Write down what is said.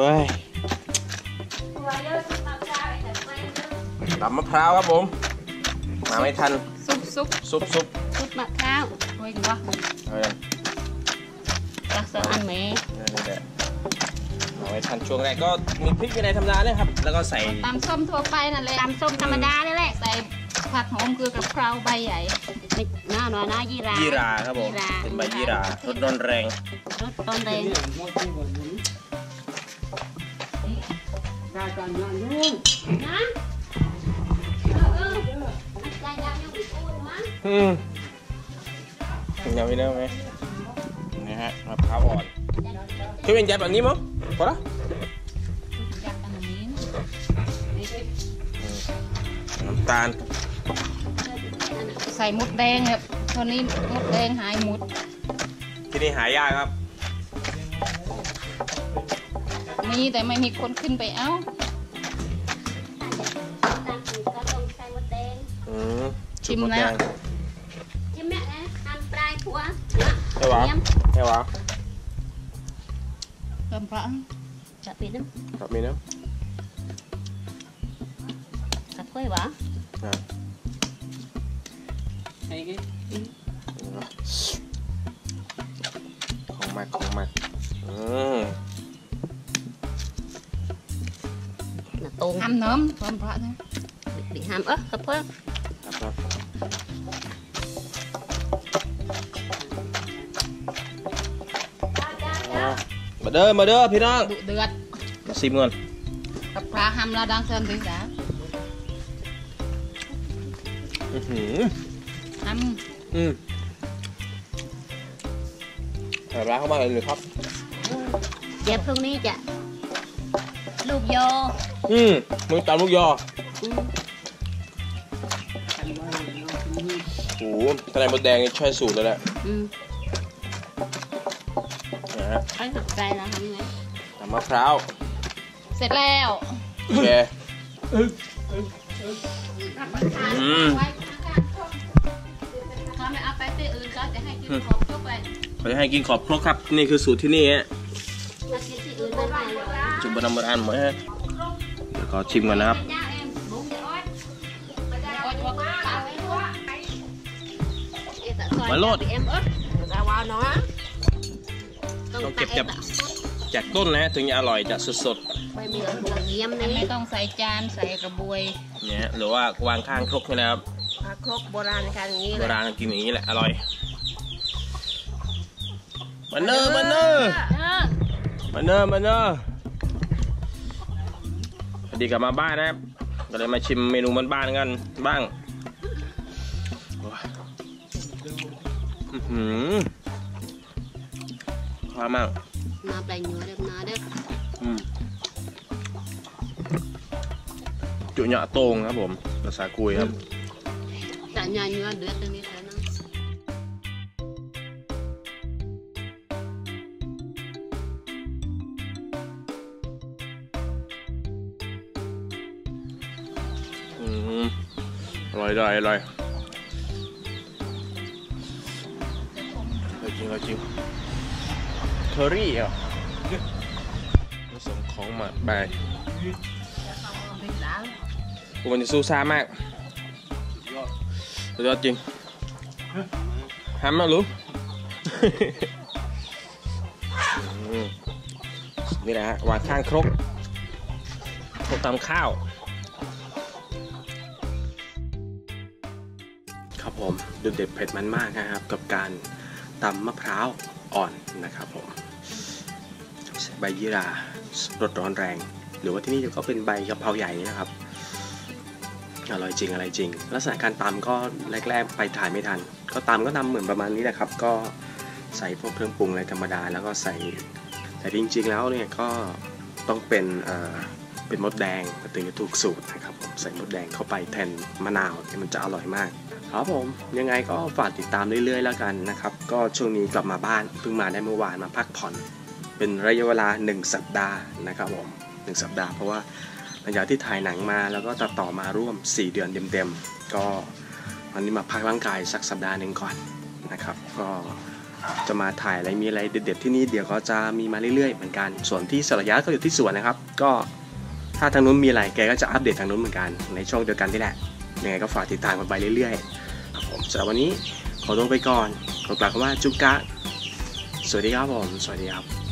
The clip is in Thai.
ว้ยตำมะพร้าวครับผม มาไม่ทัน ซุปซุปซุปซุปซุปมะพร้าวโอ้ยกันวะเอาเลยรักษาอันแม่นี่แหละมาไม่ทันช่วงแรกก็มีพริกมีอะไรธรรมดาเนี่ยครับ แล้วก็ใส่ตำส้มทั่วไปนั่นแหละตำส้มธรรมดานี่แหละ ใส่ผักหอมเกลือกับเพราใบใหญ่ไม่น่าหน่อยนะยี่รายี่ยี่ราครับผม เป็นใบยี่รารสร้อนแรงรสต้นแดง การการงานยุ่งนะเออเออใจยำยังไม่พูดมั้งอืมยังไม่ได้ไหมนี่ฮะมะพร้าวอ่อนคือเป็นยัดแบบนี้มั้งพอละยักษ์อันนี้นะน้ำตาล ใส่มดแดงเนี่ยตอนนี้มดแดงหายหมด ที่นี่หายากครับ มีแต่ไม่มีคนขึ้นไปเอ้าอืมชิมแล้วใช่หวะ Nhâm. ใช่หวะเติมพระครับมีนะ Cà phê bả อ่าไอ้กี่ของมากของมา là tôm Hầm nấm ติมพระนะ bị, bị ham ớt hấp á ครับครับอ๋อมาเด้อมาเด้อพี่น้องดุเดือดมาซิมก่อนกับพระหำเราดังเซินถึงสาอื้อหือหอืมแต่ร้านเข้ามาเลยหรือครับ dẹp phương đi chả ำลูกโย อืมมึงตำลูกยอ ừ. โอ้โหทนายมดแดงนี่ใช่สูตรเลยแหละ ừ. นะฮะ thấy thật ra là không nghe ตำมะพร้าว เสร็จแล้วโอเคอืมเขาไม่เอาไปที่อื่นเขาจะให้กินขอบทุกไปเขาจะให้กินขอบครกครับ นี่คือสูตรที่นี่ฮะ nó chỉ chỉ ừ bên này rồi จุบบนำบนอันหมดฮะเดี๋ยวข อชิมก่อนนะครับเจ้าเอ็มบุ้งจะอ้อยอ้อยจะว่าข้าวไว้ด้วย Em đã xoay Mà ra lột. thì em ớt ra vào nó Không không kịp tại em chập. đã จากต้นนะฮะถึงจะอร่อยจะสด quay mì ở đường nghiêm ไม่ này ต้องใส่จานใส่กระบวยๆเนี่ยฮะหรือว่าวางข้างครกนี่นะครับ à, khúc bồ ran khang như โบ này ราณกินอย่างนี้แหละอร่อยมาเนอร์มาเนอร์เออมาเนอร์มาเนอร์ พอดีกลับมาบ้านนะครับ ก็เลยมาชิมเมนูบ้านๆกันบ้างโอ้ยอื้อหือข้าวมาก nó đầy nhựa đẹp nó đấy อืมจุเหยาะโตงครับผมภาษากุยครับ cả nhà nhựa đứa từ đi tới nó อืมอร่ อยอร่อยอร่อยอร่อยจริงจริงเคอรี่เหรอผสมของหมักไปวันนี้สู้ซ่ามากสุดยอดจริงห้ามนะรู้อืมนี่แหละฮะวางข้างครกครกตำข้าว ผม ดูเด็ดเผ็ดมันมากนะครับ กับการตำมะพร้าวอ่อนนะครับผมใบยีรารสร้อนแรง หรือว่าที่นี่ก็เป็นใบกะเพราใหญ่นะครับอร่อยจริงอะไรจริง ลักษณะการตำก็แรกๆไปถ่ายไม่ทัน ก็ตำก็ตำเหมือนประมาณนี้แหละครับ ก็ใส่พวกเครื่องปรุงอะไรธรรมดา แล้วก็ใส่แต่จริง ๆ แล้วเนี่ยก็ต้องเป็นเป็นมดแดงถึงจะถูกสูตรนะครับผมใส่มดแดงเข้าไปแทนมะนาวมันจะอร่อยมาก ครับผมยังไงก็ฝากติดตามเรื่อยๆแล้วกันนะครับ ก็ช่วงนี้กลับมาบ้านเพิ่งมาได้เมื่อวานมาพักผ่อน เป็นระยะเวลา 1 สัปดาห์นะครับผม1สัปดาห์เพราะว่าหลังจากที่ถ่ายหนังมาแล้วก็ตัดต่อมาร่วม 4 เดือนเต็มๆก็วันนี้มาพักร่างกายสักสัปดาห์หนึ่งก่อนนะครับ ก็จะมาถ่ายอะไรมีอะไรเด็ดๆที่นี่เดี๋ยวก็จะมีมาเรื่อยๆเหมือนกันส่วนที่สระยะก็อยู่ที่สวนนะครับ ก็ถ้าทางนู้นมีอะไรแกก็จะอัปเดตทางนู้นเหมือนกันในช่องเดียวกันนี่แหละ ยังไงก็ฝากติดตามกันไปเรื่อยๆครับผมสำหรับวันนี้ขอตัวไปก่อนขอกล่าวคำว่าจุกกะสวัสดีครับผม สวัสดีครับ